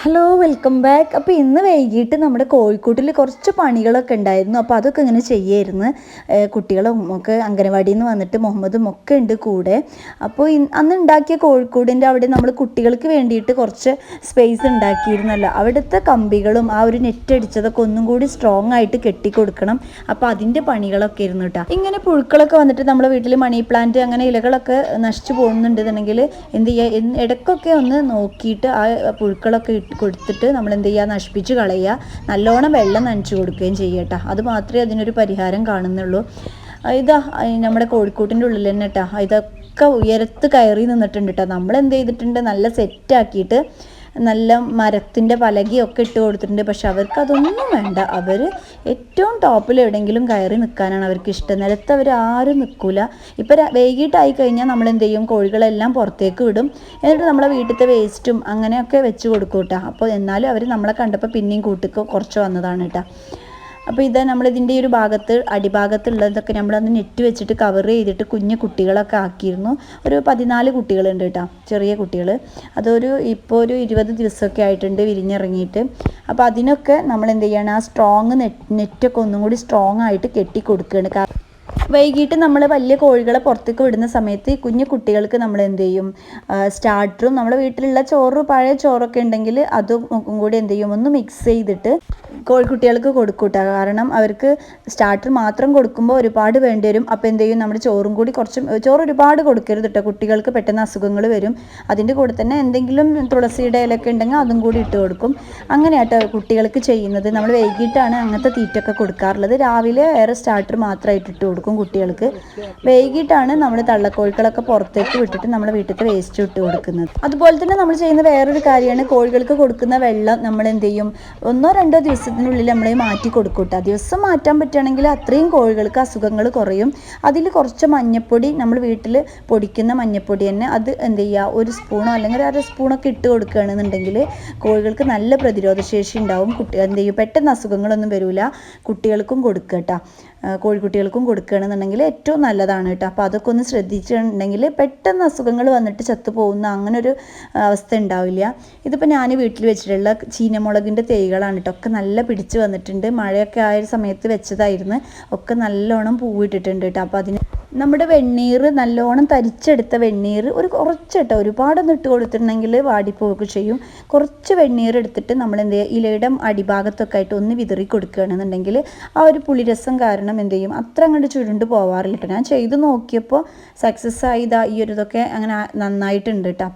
Hello welcome back അപ്പോൾ ഇന്ന് വൈകിട്ട് നമ്മുടെ കോഴിക്കോട്ടിൽ കുറച്ച് പണികളൊക്കെ ഉണ്ടായിരുന്നു. അപ്പോൾ അതൊക്കെ ഇങ്ങനെ ചെയ്യായിരുന്നു. കുട്ടികളും ഒക്കെ അംഗനവാടിയിൽ നിന്ന് വന്നിട്ട് മുഹമ്മദും ഒക്കെ ഉണ്ട് കൂടെ. അപ്പോൾ അന്ന് ഉണ്ടാക്കിയ കോഴിക്കോടിന്റെ അവിടെ നമ്മൾ കുട്ടികൾക്ക് വേണ്ടിയിട്ട് കുറച്ച് സ്പേസ് ഉണ്ടാക്കിയിരുന്നല്ലോ. അവിടുത്തെ കമ്പികളും ആ ഒരു നെറ്റ് അടിച്ചതൊക്കെ ഒന്നും കൂടി സ്ട്രോങ് ആയിട്ട് കെട്ടിക്കൊടുക്കണം. അപ്പോൾ അതിന്റെ പണികളൊക്കെ ഇരുന്നു കേട്ടോ ഇങ്ങനെ പുഴുക്കളൊക്കെ വന്നിട്ട് നമ്മുടെ വീട്ടിൽ മണി പ്ലാന്റ് അങ്ങനെ ഇലകളൊക്കെ നശിച്ചു പോകുന്നുണ്ടെന്നുണ്ടെങ്കിൽ എന്ത് ചെയ്യുക ഇടയ്ക്കൊക്കെ ഒന്ന് നോക്കിയിട്ട് ആ പുഴുക്കളൊക്കെ കൊടുത്തിട്ട് നമ്മൾ എന്ത് ചെയ്യുക? നശിപ്പിച്ച് കളയുക. നല്ലോണം വെള്ളം നനച്ചു കൊടുക്കുകയും ചെയ്യട്ടോ അത് മാത്രമേ അതിനൊരു പരിഹാരം കാണുന്നുള്ളൂ. ഇതാ നമ്മുടെ കോഴിക്കോട്ടിന്റെ ഉള്ളിൽ തന്നെ കേട്ടോ ഇതൊക്കെ ഉയരത്ത് കയറി നിന്നിട്ടുണ്ട് കേട്ടോ നമ്മൾ എന്ത് ചെയ്തിട്ടുണ്ട്? നല്ല സെറ്റാക്കിയിട്ട് നല്ല മരത്തിന്റെ പലകയൊക്കെ ഇട്ട് കൊടുത്തിട്ടുണ്ട്. പക്ഷെ അവർക്ക് അതൊന്നും വേണ്ട. അവർ ഏറ്റവും ടോപ്പിൽ എവിടെയെങ്കിലും കയറി നിൽക്കാനാണ് അവർക്ക് ഇഷ്ടം. നിലത്ത് അവർ ആരും നിൽക്കില്ല ഇപ്പം വൈകിട്ടായി കഴിഞ്ഞാൽ നമ്മൾ എന്ത് ചെയ്യും? കോഴികളെല്ലാം പുറത്തേക്ക് വിടും. എന്നിട്ട് നമ്മളെ വീട്ടിലത്തെ വേസ്റ്റും അങ്ങനെയൊക്കെ വെച്ച് കൊടുക്കും കേട്ടോ. അപ്പോൾ എന്നാലും അവർ നമ്മളെ കണ്ടപ്പോൾ പിന്നെയും കൂട്ടിക്ക് കുറച്ച് വന്നതാണ് കേട്ടോ. അപ്പോൾ ഇതാ നമ്മളിതിന്റെ ഒരു ഭാഗത്ത് അടിഭാഗത്തുള്ളതൊക്കെ നമ്മളന്ന് നെറ്റ് വെച്ചിട്ട് കവർ ചെയ്തിട്ട് കുഞ്ഞു കുട്ടികളൊക്കെ ആക്കിയിരുന്നു. ഒരു പതിനാല് കുട്ടികളുണ്ട് കേട്ടോ ചെറിയ കുട്ടികൾ അതൊരു ഇപ്പോൾ ഒരു ഇരുപത് ദിവസമൊക്കെ ആയിട്ടുണ്ട് വിരിഞ്ഞിറങ്ങിയിട്ട്. അപ്പോൾ അതിനൊക്കെ നമ്മൾ എന്ത് ചെയ്യണം ആ സ്ട്രോങ് നെറ്റ് നെറ്റൊക്കെ ഒന്നും കൂടി സ്ട്രോങ് ആയിട്ട് കെട്ടി കൊടുക്കുകയാണ് കാരണം വൈകിട്ട് നമ്മൾ വലിയ കോഴികളെ പുറത്തേക്ക് വിടുന്ന സമയത്ത് കുഞ്ഞു കുട്ടികൾക്ക് നമ്മൾ എന്ത് ചെയ്യും സ്റ്റാർട്ടറും നമ്മുടെ വീട്ടിലുള്ള ചോറ് പഴയ ചോറൊക്കെ ഉണ്ടെങ്കിൽ അതും കൂടി എന്ത് ചെയ്യും? ഒന്ന് മിക്സ് ചെയ്തിട്ട് കോഴിക്കുട്ടികൾക്ക് കൊടുക്കൂട്ട. കാരണം അവർക്ക് സ്റ്റാർട്ടർ മാത്രം കൊടുക്കുമ്പോൾ ഒരുപാട് വേണ്ടി വരും അപ്പോൾ എന്ത് ചെയ്യും? നമ്മുടെ ചോറും കൂടി കുറച്ച് ചോറ് ഒരുപാട് കൊടുക്കരുത് കേട്ടോ കുട്ടികൾക്ക് പെട്ടെന്ന് അസുഖങ്ങൾ വരും. അതിന്റെ കൂടെ തന്നെ എന്തെങ്കിലും തുളസിയുടെ ഇലയൊക്കെ ഉണ്ടെങ്കിൽ അതും കൂടി ഇട്ട് കൊടുക്കും. അങ്ങനെയാട്ടോ കുട്ടികൾക്ക് ചെയ്യുന്നത്. നമ്മൾ വൈകിട്ടാണ് അങ്ങനത്തെ തീറ്റൊക്കെ കൊടുക്കാറുള്ളത്. രാവിലെ വേറെ സ്റ്റാർട്ടർ മാത്രമായിട്ട് ഇട്ട് കൊടുക്കും കുട്ടികൾക്ക്. വൈകിട്ടാണ് നമ്മൾ തള്ളക്കോഴികളൊക്കെ പുറത്തേക്ക് വിട്ടിട്ട് നമ്മൾ വീട്ടിലത്തെ വേസ്റ്റ് ഇട്ട് കൊടുക്കുന്നത്. അതുപോലെ തന്നെ നമ്മൾ ചെയ്യുന്ന വേറൊരു കാര്യമാണ് കോഴികൾക്ക് കൊടുക്കുന്ന വെള്ളം നമ്മൾ എന്ത് ചെയ്യും? ഒന്നോ രണ്ടോ ദിവസത്തിനുള്ളിൽ നമ്മൾ മാറ്റി കൊടുക്കൂട്ടോ. ദിവസം മാറ്റാൻ പറ്റുകയാണെങ്കിൽ അത്രയും കോഴികൾക്ക് അസുഖങ്ങൾ കുറയും. അതിൽ കുറച്ച് മഞ്ഞപ്പൊടി നമ്മൾ വീട്ടിൽ പൊടിക്കുന്ന മഞ്ഞപ്പൊടി തന്നെ അത് എന്ത് ചെയ്യുക ഒരു സ്പൂണോ അല്ലെങ്കിൽ അര സ്പൂണൊക്കെ ഇട്ട് കൊടുക്കുകയാണെന്നുണ്ടെങ്കിൽ കോഴികൾക്ക് നല്ല പ്രതിരോധശേഷി ഉണ്ടാവും. കുട്ടി എന്ത് ചെയ്യും? പെട്ടെന്ന് അസുഖങ്ങളൊന്നും വരില്ല. കുട്ടികൾക്കും കൊടുക്കുക കേട്ടോ. കോഴിക്കുട്ടികൾക്കും കൊടുക്കുകയാണെന്നുണ്ടെങ്കിൽ ഏറ്റവും നല്ലതാണ് കേട്ടോ. അപ്പോൾ അതൊക്കെ ഒന്ന് ശ്രദ്ധിച്ചിട്ടുണ്ടെങ്കിൽ പെട്ടെന്ന് അസുഖങ്ങൾ വന്നിട്ട് ചത്തുപോകുന്ന അങ്ങനൊരു അവസ്ഥ ഉണ്ടാവില്ല. ഇതിപ്പോൾ ഞാൻ വീട്ടിൽ വെച്ചിട്ടുള്ള ചീനമുളകിന്റെ തൈകളാണ് കേട്ടോ. ഒക്കെ നല്ല പിടിച്ച് വന്നിട്ടുണ്ട്. മഴയൊക്കെ ആയ സമയത്ത് വെച്ചതായിരുന്നു. ഒക്കെ നല്ലോണം പൂവിട്ടിട്ടുണ്ട് കേട്ടോ. അപ്പോൾ അതിന് നമ്മുടെ വെണ്ണീർ നല്ലോണം തരിച്ചെടുത്ത വെണ്ണീർ ഒരു കുറച്ച് കേട്ടോ ഒരുപാടൊന്നും ഇട്ട് കൊടുത്തിട്ടുണ്ടെങ്കിൽ വാടിപ്പോവുകയൊക്കെ ചെയ്യും. കുറച്ച് വെണ്ണീർ എടുത്തിട്ട് നമ്മൾ എന്ത് ചെയ്യുക ഇലയുടെ അടിഭാഗത്തൊക്കെ ആയിട്ട് ഒന്ന് വിതറി കൊടുക്കുകയാണെന്നുണ്ടെങ്കിൽ ആ ഒരു പുളിരസം കാരണം എന്ത് ചെയ്യും? അത്ര അങ്ങോട്ട് ചുരുണ്ട് പോവാറില്ല. കേട്ടോ ഞാൻ ചെയ്ത് നോക്കിയപ്പോൾ സക്സസ് ആയി ഈ ഒരു ഇതൊക്കെ അങ്ങനെ നന്നായിട്ടുണ്ട് കേട്ടോ